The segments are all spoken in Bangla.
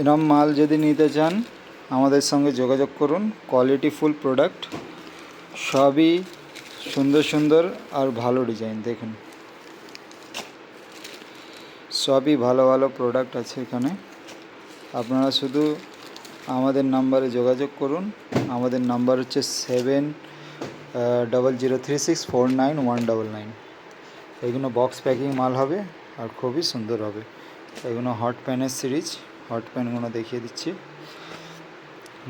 এরম মাল যদি নিতে চান, আমাদের সঙ্গে যোগাযোগ করুন। কোয়ালিটি ফুল প্রোডাক্ট সবই সুন্দর সুন্দর আর ভালো ডিজাইন দেখুন। সবই ভালো ভালো প্রোডাক্ট আছে এখানে। আপনারা শুধু আমাদের নাম্বারে যোগাযোগ করুন। আমাদের নাম্বার হচ্ছে seven double zero three six four nine one double nine এগুলো বক্স প্যাকিং মাল হবে আর খুবই সুন্দর হবে। এগুলো হট প্যানের সিরিজ হট প্যানগুলো দেখিয়ে দিচ্ছি।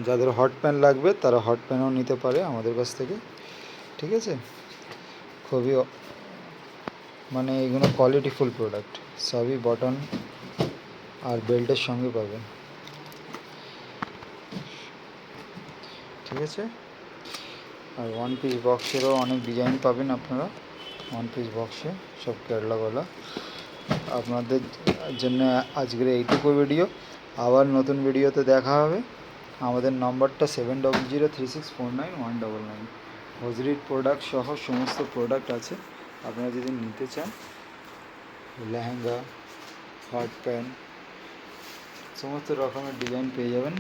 যাদের হট প্যান লাগবে, তারা হট প্যানও নিতে পারে আমাদের কাছ থেকে, ঠিক আছে? খুবই মানে এগুলো কোয়ালিটিফুল প্রোডাক্ট সবই বটন আর বেল্টের সঙ্গে পাবেন। ঠিক আছে? আর ওয়ান পিস বক্সেরও অনেক ডিজাইন পাবেন আপনারা। ওয়ান পিস বক্সে সব কেরলা গলা। আপনাদের জন্য আজকের এইটুকু ভিডিও। আবার নতুন ভিডিওতে দেখা হবে। আমাদের নম্বরটা seven double zero three six four nine one double nine. হজরির product সহ সমস্ত প্রোডাক্ট আছে। আপনারা যদি নিতে চান, লেহেঙ্গা হট প্যান্ট, সমস্ত রকমের ডিজাইন পেয়ে যাবেন।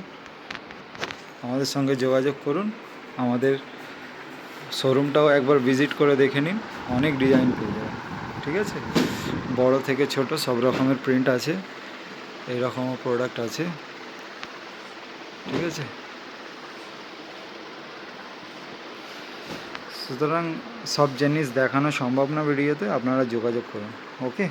আমাদের সঙ্গে যোগাযোগ করুন। আমাদের শোরুমটাও একবার ভিজিট করে দেখে নিন। অনেক ডিজাইন পেয়ে যাবেন। ঠিক আছে? বড় থেকে ছোট সব রকমের প্রিন্ট আছে এই রকমও প্রোডাক্ট আছে। ঠিক আছে? সুতরাং সব জিনিস দেখানো সম্ভব না ভিডিওতে আপনারা যোগাযোগ করুন ওকে